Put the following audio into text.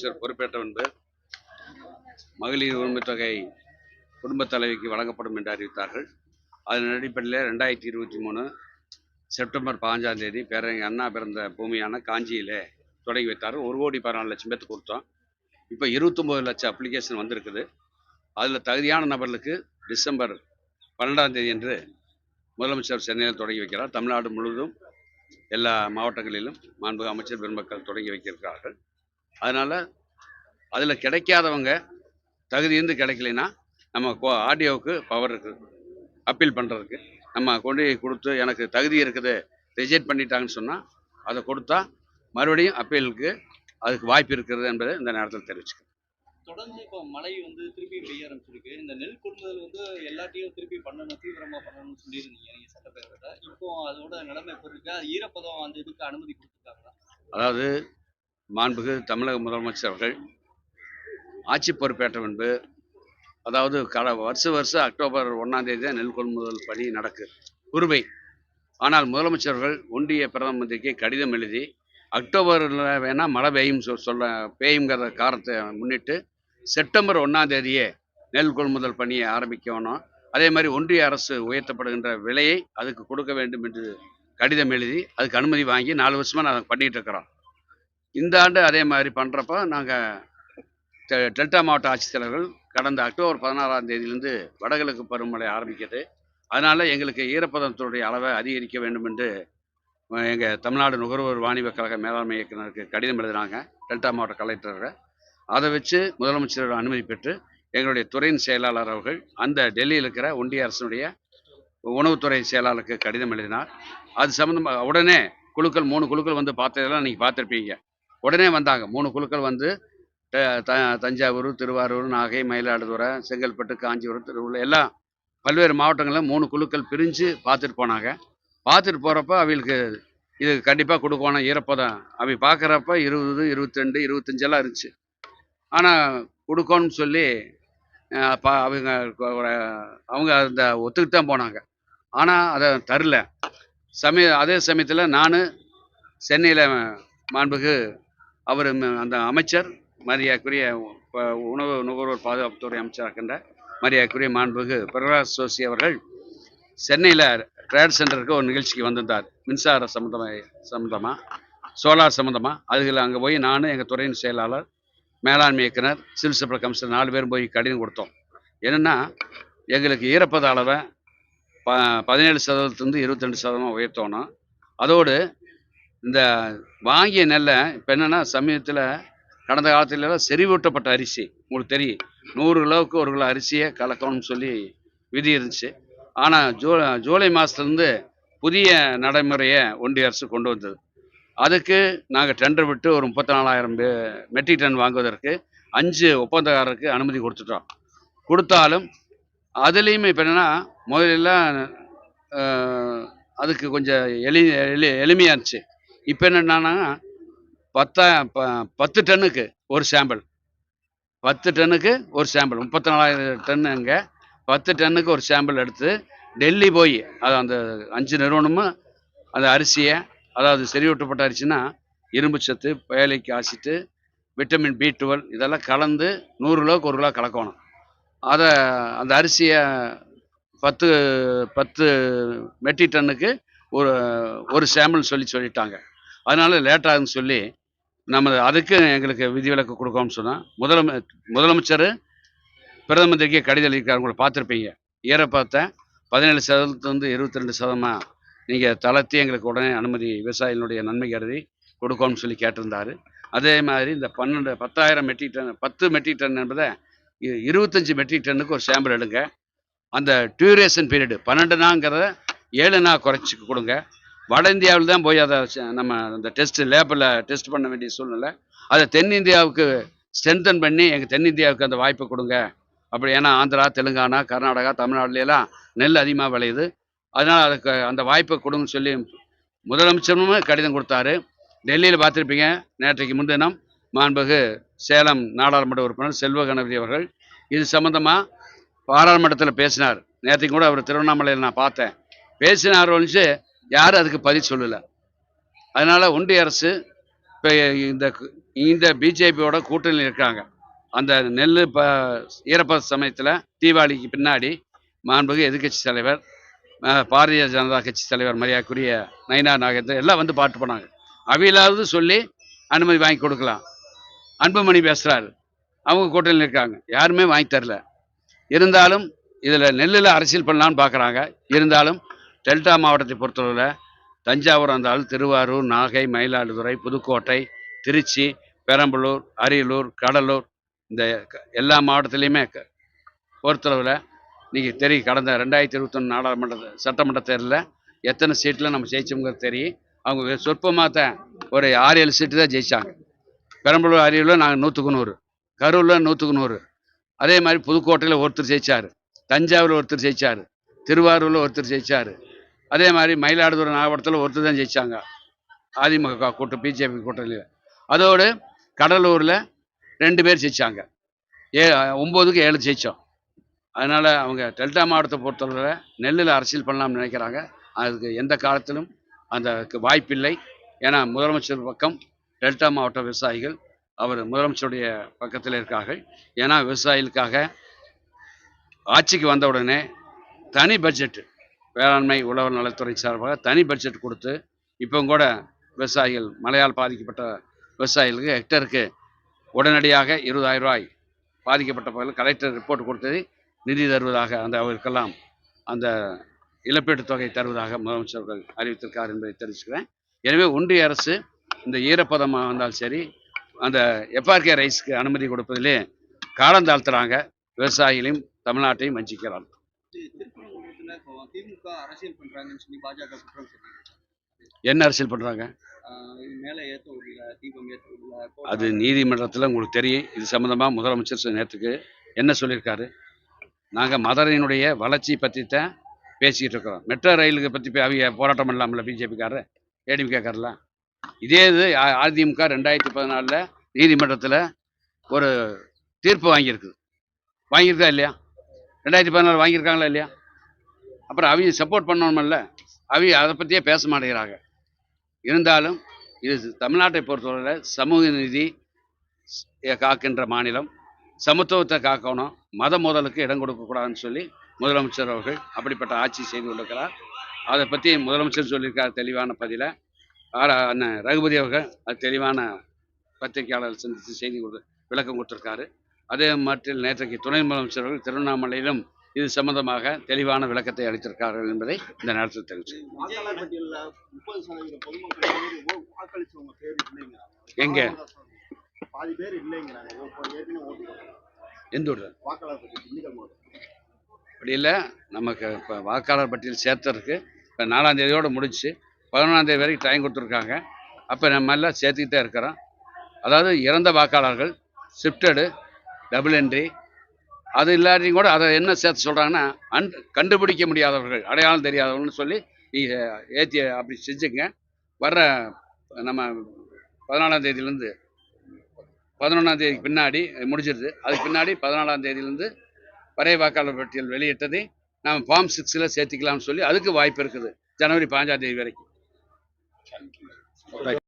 அமைச்சர் பொறுப்பேற்ற முன்பு மகளிர் உரிமைத்தொகை குடும்பத் தலைவிக்கு வழங்கப்படும் என்று அறிவித்தார்கள். அதன் அடிப்படையில் ரெண்டாயிரத்தி இருபத்தி மூணு செப்டம்பர் பாஞ்சாம் தேதி பேரறிஞர் அண்ணா பிறந்த பூமியான காஞ்சியிலே தொடங்கி வைத்தார். ஒரு கோடி பதினாலு லட்சம் பேர்த்து கொடுத்தோம். இப்போ இருபத்தொம்போது லட்சம் அப்ளிகேஷன் வந்திருக்குது. அதில் தகுதியான நபர்களுக்கு டிசம்பர் பன்னெண்டாம் தேதி என்று முதலமைச்சர் சென்னையில் தொடங்கி வைக்கிறார். தமிழ்நாடு முழுவதும் எல்லா மாவட்டங்களிலும் மாண்புக அமைச்சர் பெருமக்கள் தொடங்கி வைக்கிறார்கள் அதனால் அதில் கிடைக்காதவங்க தகுதியிருந்து கிடைக்கலைன்னா நம்ம ஆடியோவுக்கு பவர் இருக்குது அப்பீல் பண்ணுறதுக்கு நம்ம கொண்டு போய் கொடுத்து எனக்கு தகுதி இருக்குது ரிஜெக்ட் பண்ணிட்டாங்கன்னு சொன்னால் அதை கொடுத்தா மறுபடியும் அப்பீலுக்கு அதுக்கு வாய்ப்பு இருக்கிறது என்பதை இந்த நேரத்தில் தெரிவிச்சுக்கிறேன். தொடர்ந்து இப்போ மழை வந்து திருப்பி பெய்ய ஆரம்பிச்சிருக்கு. இந்த நெல் கொள்முதல் வந்து எல்லாத்தையும் திருப்பி பண்ணணும் தீவிரமா பண்ணணும்னு சொல்லியிருந்தீங்க நீங்க சட்டப்பேரவையில. இப்போ அதோட நிலைமை எப்படி இருக்கு? அது ஈரப்பதம் அந்த இதுக்கு அனுமதி கொடுத்துருக்காங்களா? அதாவது மாண்புகு தமிழக முதலமைச்சர் அவர்கள் ஆட்சி பொறுப்பேற்ற பின்பு அதாவது கட வருஷ வருஷம் அக்டோபர் ஒன்றாம் தேதி தான் நெல் கொள்முதல் பணி நடக்கு குறுவை ஆனால் முதலமைச்சர்கள் ஒன்றிய பிரதம மந்திரிக்கு கடிதம் எழுதி அக்டோபரில் வேணால் மழை பெய்யும் சொல் சொல்ல பெய்யுங்கிற காரணத்தை முன்னிட்டு செப்டம்பர் ஒன்றாம் தேதியே நெல் கொள்முதல் பணியை ஆரம்பிக்கணும். அதே மாதிரி ஒன்றிய அரசு உயர்த்தப்படுகின்ற விலையை அதுக்கு கொடுக்க வேண்டும் என்று கடிதம் எழுதி அதுக்கு அனுமதி வாங்கி நாலு வருஷமாக நான் பண்ணிகிட்டு இருக்கிறோம். இந்த ஆண்டு அதே மாதிரி பண்ணுறப்ப நாங்கள் டெல்டா மாவட்ட ஆட்சித்தலைவர்கள் கடந்த அக்டோபர் பதினாறாம் தேதியிலிருந்து வடகிழக்கு பருவமழை ஆரம்பிக்கிறது அதனால் எங்களுக்கு ஈரப்பதத்துடைய அளவை அதிகரிக்க வேண்டும் என்று எங்கள் தமிழ்நாடு நுகர்வோர் வாணிப கழக மேலாண்மை இயக்குநருக்கு கடிதம் எழுதினாங்க டெல்டா மாவட்ட கலெக்டரை அதை வச்சு முதலமைச்சரோட அனுமதி பெற்று எங்களுடைய துறையின் செயலாளர் அவர்கள் அந்த டெல்லியில் இருக்கிற ஒன்றிய அரசினுடைய உணவுத்துறை செயலாளருக்கு கடிதம் எழுதினார். அது சம்மந்தமாக உடனே குழுக்கள் மூணு குழுக்கள் வந்து பார்த்ததெல்லாம் நீங்கள் பார்த்துருப்பீங்க. உடனே வந்தாங்க. மூணு குழுக்கள் வந்து த- த- தஞ்சாவூர் திருவாரூர் நாகை மயிலாடுதுறை செங்கல்பட்டு காஞ்சிபுரம் திருவள்ளூர் எல்லாம் பல்வேறு மாவட்டங்களில் மூணு குழுக்கள் பிரிஞ்சு பார்த்துட்டு போனாங்க. பார்த்துட்டு போகிறப்ப அவங்களுக்கு இது கண்டிப்பாக கொடுக்கணும் ஈரப்பதம். அவங்க பார்க்குறப்ப இருபது இருபத்தெண்டு இருபத்தஞ்செல்லாம் இருந்துச்சு. ஆனால் கொடுக்கணும்னு சொல்லி பா அவங்க அவங்க அந்த ஒத்துக்கிட்டு தான் போனாங்க. ஆனால் அதை தரல. சமய அதே சமயத்தில் நான் சென்னையில் மாண்புக்கு அவர் அந்த அமைச்சர் மரியாதைக்குரிய உணவு நுகர்வோர் பாதுகாப்புத்துறை அமைச்சராக மரியாதைக்குரிய மாண்புகு பிரகாஷ் ஜோஷி அவர்கள் சென்னையில் ட்ரேட் சென்டருக்கு ஒரு நிகழ்ச்சிக்கு வந்திருந்தார். மின்சார சம்மந்தமாக சம்மந்தமாக சோலார் சம்மந்தமாக அதுகளில் அங்கே போய் நான் எங்கள் துறையின் செயலாளர் மேலாண்மை இயக்குனர் சிவில் சப்ளை கமிஷனர் நாலு பேரும் போய் கடிதம் கொடுத்தோம். என்னென்னா எங்களுக்கு ஈரப்பத அளவை ப பதினேழு சதவீதத்துலேருந்து இருபத்தெண்டு சதவீதம் உயர்த்தணும். அதோடு இந்த வாங்கிய நெல்லை இப்போ என்னென்னா சமீபத்தில் கடந்த காலத்திலலாம் செறிவூட்டப்பட்ட அரிசி. உங்களுக்கு தெரியும். நூறு கிலோவுக்கு ஒரு கிலோ அரிசியை கலக்கணும்னு சொல்லி விதி இருந்துச்சு. ஆனால் ஜூ ஜூலை மாதத்துலேருந்து புதிய நடைமுறையை ஒன்றிய அரசு கொண்டு வந்தது. அதுக்கு நாங்கள் டெண்டர் விட்டு ஒரு முப்பத்தி நாலாயிரம் மெட்ரிக் டன் வாங்குவதற்கு அஞ்சு ஒப்பந்தக்காரருக்கு அனுமதி கொடுத்துட்டோம். கொடுத்தாலும் அதுலேயுமே இப்போ என்னென்னா முதலெல்லாம் அதுக்கு கொஞ்சம் எளி எளி எளிமையாக இருந்துச்சு. இப்போ என்னென்னா பத்தா ப பத்து டன்னுக்கு ஒரு சாம்பிள். பத்து டன்னுக்கு ஒரு சாம்பிள். முப்பத்தி நாலாயிரம் டன்னு அங்கே. பத்து டன்னுக்கு ஒரு சாம்பிள் எடுத்து டெல்லி போய் அது அந்த அஞ்சு நிறுவனமும் அந்த அரிசியை அதாவது செறிவூட்டப்பட்ட அரிசினா இரும்பு சத்து பயலைக்கு ஆசிட்டு விட்டமின் பி டுவெல் இதெல்லாம் கலந்து நூறு கிலோவுக்கு ஒரு கிலோ கலக்கணும். அதை அந்த அரிசியை பத்து பத்து மெட்ரிக் டன்னுக்கு ஒரு ஒரு சாம்பிள் சொல்லி சொல்லிட்டாங்க. அதனால லேட் சொல்லி நம்ம அதுக்கு எங்களுக்கு விதிவிலக்கு கொடுக்கணும்னு சொன்னால் முதலமை முதலமைச்சர் பிரதம மந்திரிக்கு கடிதம் எழுதியிருக்காரு. உங்களை பார்த்துருப்பீங்க. பார்த்தேன். பதினேழு சதவீதத்துலேருந்து இருபத்தி ரெண்டு சதமாக நீங்கள் தளர்த்தி எங்களுக்கு உடனே அனுமதி விவசாயிகளுடைய நன்மை கருதி கொடுக்கணும்னு சொல்லி கேட்டிருந்தாரு. அதே மாதிரி இந்த பன்னெண்டு பத்தாயிரம் மெட்ரிக் டன் பத்து மெட்ரிக் டன் என்பதை இருபத்தஞ்சி மெட்ரிக் டன்னுக்கு ஒரு சாம்பிள் எடுங்க. அந்த டியூரேஷன் பீரியடு பன்னெண்டுனாங்கிறத ஏழு நாள் குறைச்சி கொடுங்க. வட இந்தியாவில் தான் போய் அதை நம்ம அந்த டெஸ்ட் லேபில் டெஸ்ட் பண்ண வேண்டிய சூழ்நிலை. அதை தென்னிந்தியாவுக்கு ஸ்ட்ரென்தன் பண்ணி எங்கள் தென்னிந்தியாவுக்கு அந்த வாய்ப்பை கொடுங்க. அப்படி ஏன்னா ஆந்திரா தெலுங்கானா கர்நாடகா தமிழ்நாடுலாம் எல்லாம் நெல் அதிகமாக விளையுது. அதனால் அதுக்கு அந்த வாய்ப்பை கொடுங்கன்னு சொல்லி முதலமைச்சரும் கடிதம் கொடுத்தாரு. டெல்லியில் பார்த்துருப்பீங்க நேற்றைக்கு முன்தினம் மாண்புகு சேலம் நாடாளுமன்ற உறுப்பினர் செல்வ கணபதி அவர்கள் இது சம்மந்தமாக பாராளுமன்றத்தில் பேசினார். நேற்றைக்கு கூட அவர் திருவண்ணாமலையில் நான் பார்த்தேன். பேசினார் ஒழிச்சு யாரும் அதுக்கு பதில் சொல்லலை. அதனால் ஒன்றிய அரசு இப்போ இந்த இந்த பிஜேபியோட கூட்டணியில் இருக்காங்க. அந்த நெல் இப்போ ஈரப்பத சமயத்தில் தீபாவளிக்கு பின்னாடி மாண்புகு எதிர்க்கட்சி தலைவர் பாரதிய ஜனதா கட்சி தலைவர் மரியாதைக்குரிய நயினா நாகேந்திரன் எல்லாம் வந்து பாட்டு போனாங்க. அவையிலாவது சொல்லி அனுமதி வாங்கி கொடுக்கலாம். அன்புமணி பேசுகிறாரு அவங்க கூட்டணியில் இருக்காங்க. யாருமே வாங்கி தரல. இருந்தாலும் இதில் நெல்லில் அரசியல் பண்ணலான்னு பார்க்குறாங்க இருந்தாலும் டெல்டா மாவட்டத்தை பொறுத்தளவில் தஞ்சாவூர் இருந்தாலும் திருவாரூர் நாகை மயிலாடுதுறை புதுக்கோட்டை திருச்சி பெரம்பலூர் அரியலூர் கடலூர் இந்த க- எல்லா மாவட்டத்துலேயுமே க- பொறுத்தளவில் நீங்கள் தெரியும் கடந்த ரெண்டாயிரத்தி இருபத்தொன்று நாடாளுமன்ற சட்டமன்ற தேர்தலில் எத்தனை சீட்டில் நம்ம ஜெயிச்சோங்கிறது தெரியும் அவங்க சொற்பமாக தான் ஒரு ஆறு ஏழு சீட்டு தான் ஜெயிச்சாங்க. பெரம்பலூர் அரியலூர் நாங்கள் நூற்றுக்கு நூறு கரூரில் நூற்றுக்கு நூறு அதே மாதிரி புதுக்கோட்டையில் ஒருத்தர் ஜெயிச்சார் தஞ்சாவூரில் ஒருத்தர் ஜெயிச்சார் திருவாரூரில் ஒருத்தர் ஜெயிச்சார் அதே மாதிரி மயிலாடுதுறை மாவட்டத்தில் ஒருத்தர் தான் ஜெயிச்சாங்க. அதிமுக கூட்டம் பிஜேபி கூட்டணியில். அதோடு கடலூரில் ரெண்டு பேர் ஜெயிச்சாங்க. ஏ ஒம்போதுக்கு ஏழு ஜெயித்தோம் அதனால் அவங்க டெல்டா மாவட்டத்தை பொறுத்தவரை நெல்லில் அரசியல் பண்ணலாம்னு நினைக்கிறாங்க. அதுக்கு எந்த காலத்திலும் அந்த வாய்ப்பில்லை. ஏன்னா முதலமைச்சர் பக்கம் டெல்டா மாவட்ட விவசாயிகள் அவர் முதலமைச்சருடைய பக்கத்தில் இருக்கார்கள். ஏன்னா விவசாயிகளுக்காக ஆட்சிக்கு வந்த உடனே தனி பட்ஜெட்டு வேளாண்மை உழவர் நலத்துறை சார்பாக தனி பட்ஜெட் கொடுத்து இப்போ கூட விவசாயிகள் மழையால் பாதிக்கப்பட்ட விவசாயிகளுக்கு ஹெக்டருக்கு உடனடியாக இருபதாயிரம் ரூபாய் பாதிக்கப்பட்ட பகுதியில் கலெக்டர் ரிப்போர்ட் கொடுத்தது நிதி தருவதாக அந்த அவருக்கெல்லாம் அந்த இழப்பீட்டுத் தொகை தருவதாக முதலமைச்சர்கள் அறிவித்திருக்கார் என்பதை தெரிவிச்சுக்கிறேன். எனவே ஒன்றிய அரசு இந்த ஈரப்பதமாக இருந்தாலும் சரி அந்த எஃப்ஆர்கே ரைஸ்க்கு அனுமதி கொடுப்பதிலே காலம் தாழ்த்துறாங்க விவசாயிகளையும் தமிழ்நாட்டையும் வஞ்சிக்கிறார்கள். இப்போ திமுக அரசியல் பண்றாங்கன்னு சொல்லி பாஜக குற்றம் சாட்டியிருக்கு. என்ன அரசியல் பண்ணுறாங்க அது நீதிமன்றத்தில் உங்களுக்கு தெரியும். இது சம்மந்தமாக முதலமைச்சர் நேற்றுக்கு என்ன சொல்லியிருக்காரு? நாங்கள் மதுரையினுடைய வளர்ச்சி பற்றி தான் பேசிக்கிட்டு இருக்கிறோம். மெட்ரோ ரயிலுக்கு பற்றி அவங்க போராட்டம் பண்ணலாம்ல பிஜேபிக்காரர்? ஏடிஎம்கேக்காரெலாம் இதே இது அதிமுக ரெண்டாயிரத்தி பதினாலில் நீதிமன்றத்தில் ஒரு தீர்ப்பு வாங்கியிருக்குது வாங்கியிருக்கா இல்லையா? ரெண்டாயிரத்தி பதினாலு வாங்கியிருக்காங்களா இல்லையா? அப்புறம் அவங்க சப்போர்ட் பண்ணணுமில்ல அவங்க அதை பற்றியே பேச மாட்டேங்கிறாங்க. இருந்தாலும் இது தமிழ்நாட்டை பொறுத்தவரையில் சமூக நீதி காக்கின்ற மாநிலம். சமத்துவத்தை காக்கணும். மத மோதலுக்கு இடம் கொடுக்கக்கூடாதுன்னு சொல்லி முதலமைச்சர் அவர்கள் அப்படிப்பட்ட ஆட்சி செய்து கொண்டிருக்கிறார். அதை பற்றி முதலமைச்சர் சொல்லியிருக்கார் தெளிவான பதில. ஆர் அண்ணன் ரகுபதி அவர்கள் அது தெளிவான பத்திரிகையாளர் சந்தித்து செய்தி கொடு விளக்கம் கொடுத்துருக்காரு. அதே மாற்றில் நேற்றைக்கு துணை முதலமைச்சர் அவர்கள் திருவண்ணாமலையிலும் இது சம்பந்தமாக தெளிவான விளக்கத்தை அளித்திருக்கார்கள் என்பதை இந்த நேரத்தில் தெரிவித்தேன் எங்க? பாதி பேர் இல்லைங்கிறாங்க எந்த ஊர் அப்படி இல்லை. நமக்கு இப்போ வாக்காளர் பட்டியல் சேர்த்ததுக்கு இப்போ நாலாம் தேதியோடு முடிச்சு பதினொன்றாம் தேதி வரைக்கும் டைம் கொடுத்துருக்காங்க. அப்போ நம்ம எல்லாம் சேர்த்துக்கிட்டே இருக்கிறோம். அதாவது இறந்த வாக்காளர்கள் ஷிஃப்டடு டபுள் என்ட்ரி அது இல்லாட்டியும் கூட அதை என்ன சேர்த்து சொல்கிறாங்கன்னா அன் கண்டுபிடிக்க முடியாதவர்கள் அடையாளம் தெரியாதவர்கள்னு சொல்லி நீங்கள் ஏற்றி அப்படி செஞ்சுங்க. வர்ற நம்ம பதினாலாம் தேதியிலேருந்து பதினொன்றாம் தேதிக்கு பின்னாடி முடிஞ்சிருது. அதுக்கு பின்னாடி பதினாலாம் தேதியிலேருந்து வரை வாக்காளர் பட்டியல் வெளியிட்டதை நாம் ஃபார்ம் சிக்ஸில் சேர்த்திக்கலாம்னு சொல்லி அதுக்கு வாய்ப்பு இருக்குது ஜனவரி பாஞ்சாம் தேதி வரைக்கும்.